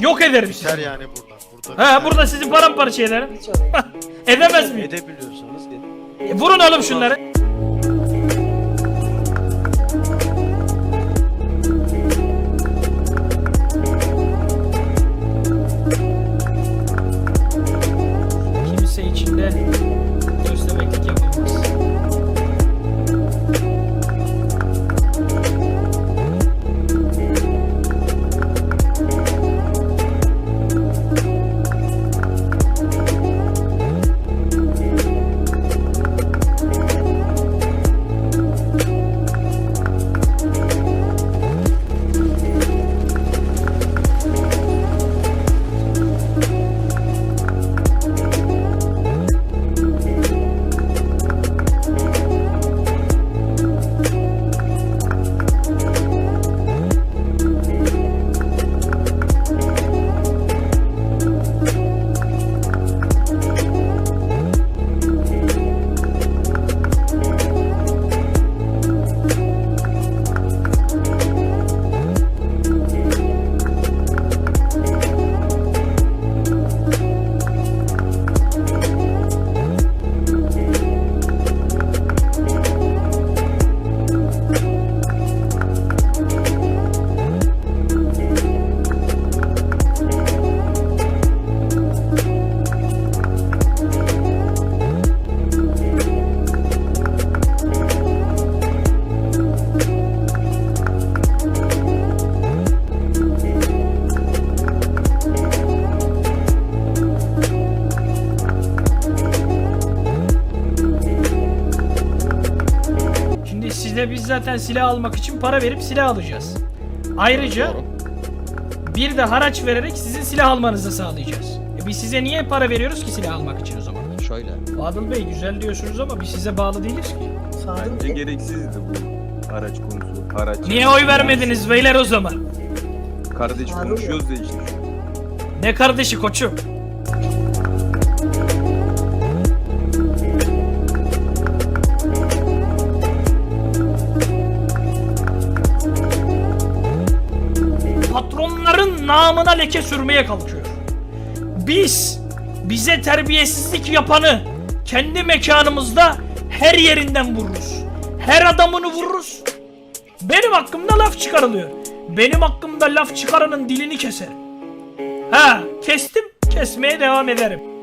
Yok ederim sizi. Yeter yani burada. burada Ha burada sizi paramparça ederim. Edemez miyim? Edebiliyorsanız edin. E, vurun oğlum şunları. Kimse içinde göstermeklik biz zaten silah almak için para verip silah alacağız. Ayrıca bir de haraç vererek sizin silah almanızı sağlayacağız. E biz size niye para veriyoruz ki silah almak için o zaman? Şöyle. Fadıl Bey güzel diyorsunuz ama biz size bağlı değiliz ki. Sadık Bence gereksizdi bu araç konusu. Araç. Niye oy vermediniz beyler o zaman? Kardeş konuşuyoruz da işte. Ne kardeşi koçum? Namına leke sürmeye kalkıyor. Biz bize terbiyesizlik yapanı kendi mekanımızda her yerinden vururuz. Her adamını vururuz. Benim hakkımda laf çıkarılıyor. Benim hakkımda laf çıkaranın dilini keserim. Ha, kestim, kesmeye devam ederim.